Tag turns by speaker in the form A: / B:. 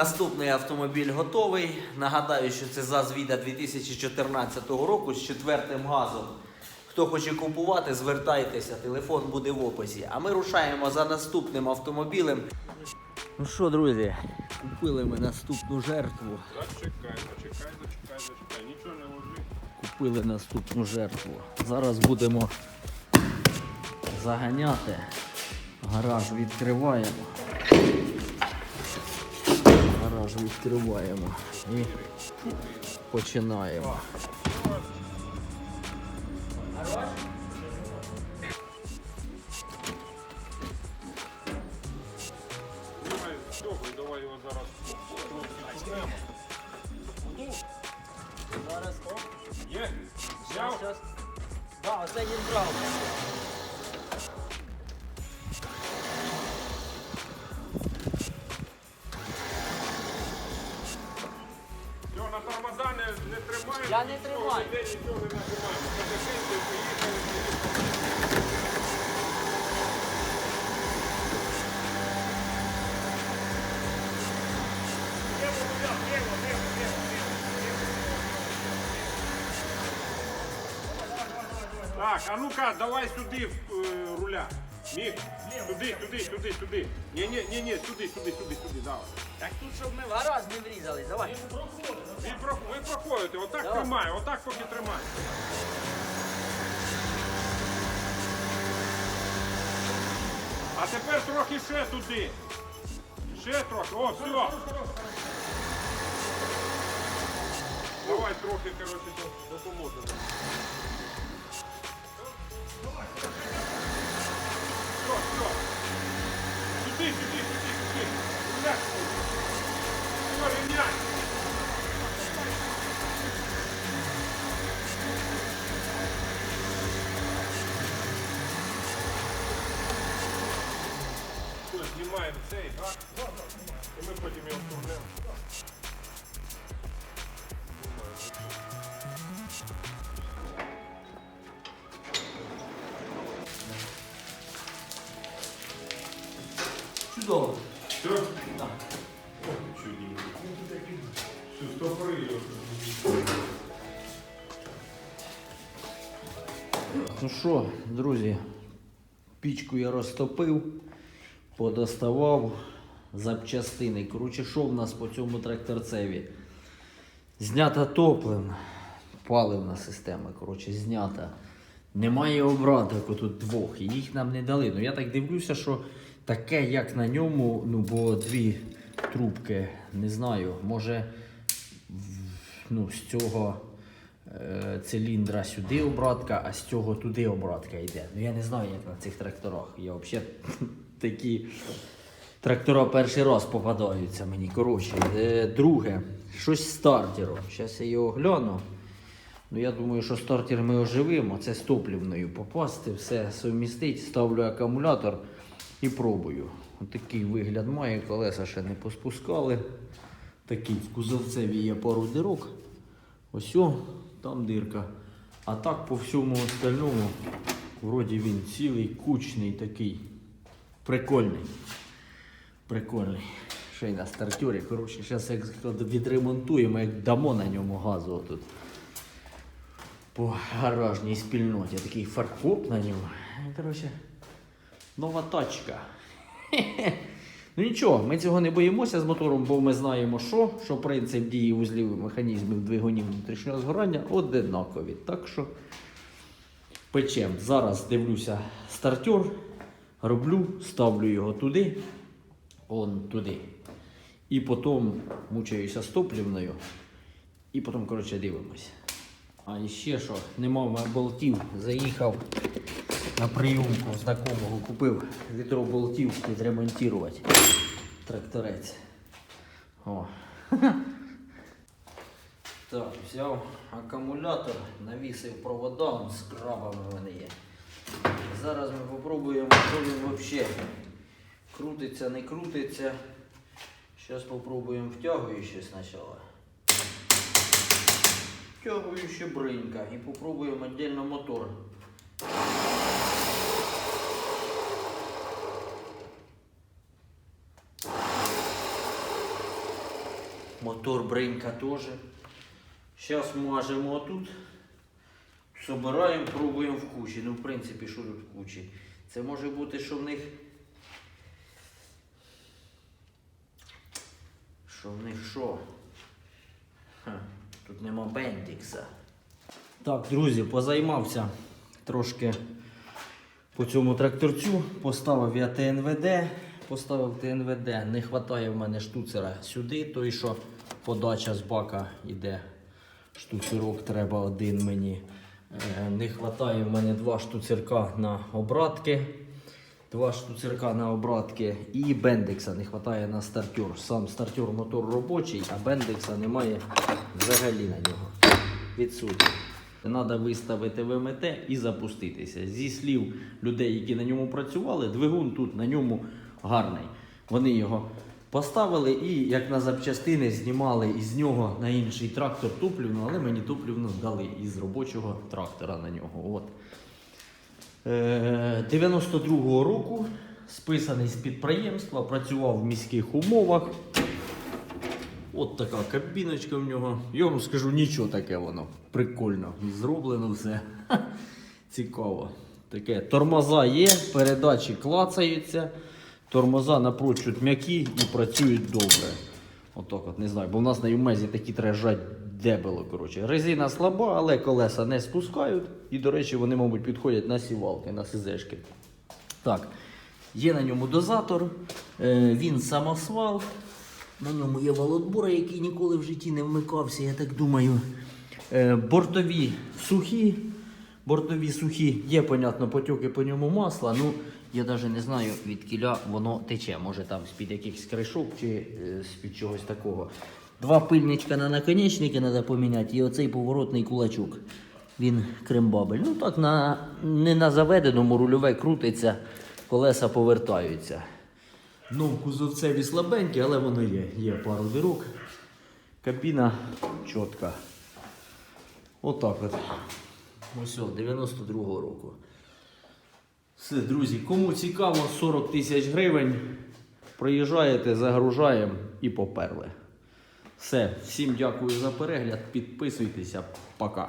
A: Наступний автомобіль готовий. Нагадаю, що це ЗАЗ Віда 2014 року з четвертим газом. Хто хоче купувати, звертайтеся, телефон буде в описі. А ми рушаємо за наступним автомобілем. Ну що, друзі, купили ми наступну жертву.
B: Зачекай, зачекай, зачекай, зачекай. Нічого не ложи.
A: Купили наступну жертву. Зараз будемо заганяти. Гараж відкриваємо. Гараж відкриваємо і починаємо.
B: Давай, його зараз.
A: Зараз
B: Є? Взяв?
A: Да, оце він брав. Я не тримаю.
B: Так, а ну-ка, давай сюди е, руля. Міг, туди, туди, туди, туди. Ні, ні, ні, ні, сюди, сюди, сюди, сюди, давай.
A: Так тут, щоб ми в гараж не врізали, давай.
B: Проходите, отак
A: Давай.
B: тримай, отак поки тримай. А тепер трохи ще туди. Ще трохи. О, все. Давай трохи, коротше, до- допоможемо. Знімаємо цей, так? І ми потім його вкурнемо.
A: Чудово.
B: Все?
A: Так.
B: Чудненько. Все, стопори його.
A: Ну що, друзі, пічку я розтопив, подоставав запчастини. Коротше, що в нас по цьому тракторцеві? Знята топлива, паливна система, коротше, знята. Немає обраток тут двох, і їх нам не дали. Ну я так дивлюся, що таке, як на ньому, ну, бо дві трубки, не знаю, може ну, з цього е, циліндра сюди обратка, а з цього туди обратка йде. Ну я не знаю, як на цих тракторах. Я взагалі такі трактора перший раз попадаються мені. Коротше, е, друге, щось стартером. Зараз я його гляну. Ну я думаю, що стартер ми оживимо. Це з топливною попасти, все совмістить, ставлю акумулятор і пробую. Отакий вигляд має, колеса ще не поспускали. Такий в кузовцеві є пару дирок. Ось о, там дирка. А так по всьому остальному, вроді він цілий, кучний такий. Прикольний. Прикольний. Ще й на стартері. Коротше, зараз як відремонтуємо, як дамо на ньому газу тут. По гаражній спільноті. Такий фаркоп на ньому. Коротше, нова тачка. Ну нічого, ми цього не боїмося з мотором, бо ми знаємо, що, що принцип дії вузлів механізмів двигунів внутрішнього згорання одинакові. Так що печем. Зараз дивлюся стартер, роблю, ставлю його туди, он туди. І потім мучаюся з топлівною. І потім, коротше, дивимося. А ще що, нема болтів, заїхав на прийомку знакомого, купив відро болтів відремонтувати. Тракторець. О. Так, взяв акумулятор, навісив провода, крабами в мене є. Зараз ми попробуємо, що він взагалі крутиться, не крутиться. Зараз попробуємо втягуючи спочатку. Втягуючи бринька і попробуємо віддільно мотор. Мотор бринька теж. Зараз мажемо отут. Собираємо, пробуємо в кучі. Ну, в принципі, що тут в кучі? Це може бути, що в них. Що в них що? Ха, тут нема бендікса. Так, друзі, позаймався трошки по цьому тракторцю. Поставив я ТНВД. Поставив ТНВД. Не вистачає в мене штуцера сюди, той, що подача з бака йде. Штуцерок треба один мені. Е, Не вистачає в мене два штуцерка на обратки. Два штуцерка на обратки і бендекса не вистачає на стартер. Сам стартер мотор робочий, а бендекса немає взагалі на нього. Відсутній. Треба виставити ВМТ і запуститися. Зі слів людей, які на ньому працювали, двигун тут на ньому гарний. Вони його поставили і як на запчастини знімали із нього на інший трактор топлівну, але мені топлівну дали із робочого трактора на нього. От. Е, 92-го року списаний з підприємства, працював в міських умовах. От така кабіночка в нього. Я вам скажу, нічого таке воно. Прикольно. Зроблено все. Ха, Цікаво. Таке. Тормоза є, передачі клацаються. Тормоза напрочуд м'які і працюють добре. Отак от, не знаю, бо в нас на юмезі такі треба жать дебело. Коротше. Резина слаба, але колеса не спускають. І, до речі, вони, мабуть, підходять на сівалки, на СЗшки. Так, є на ньому дозатор, е, він самосвал. На ньому є володбори, який ніколи в житті не вмикався, я так думаю. Е, бортові сухі. Бортові сухі, є, понятно, потьоки по ньому масла. Ну, я навіть не знаю, від кіля воно тече. Може там з-під якихось кришок чи е, з-під чогось такого. Два пильничка на наконечники треба поміняти, і оцей поворотний кулачок. Він крембабель. Ну так, на, не на заведеному рульове крутиться, колеса повертаються. Ну, кузовцеві слабенькі, але воно є. Є пару дирок. Кабіна чітка. Отак от. Ось, о, 92-го року. Все, друзі, кому цікаво, 40 тисяч гривень. Приїжджаєте, загружаємо і поперли. Все, всім дякую за перегляд. Підписуйтеся. Пока.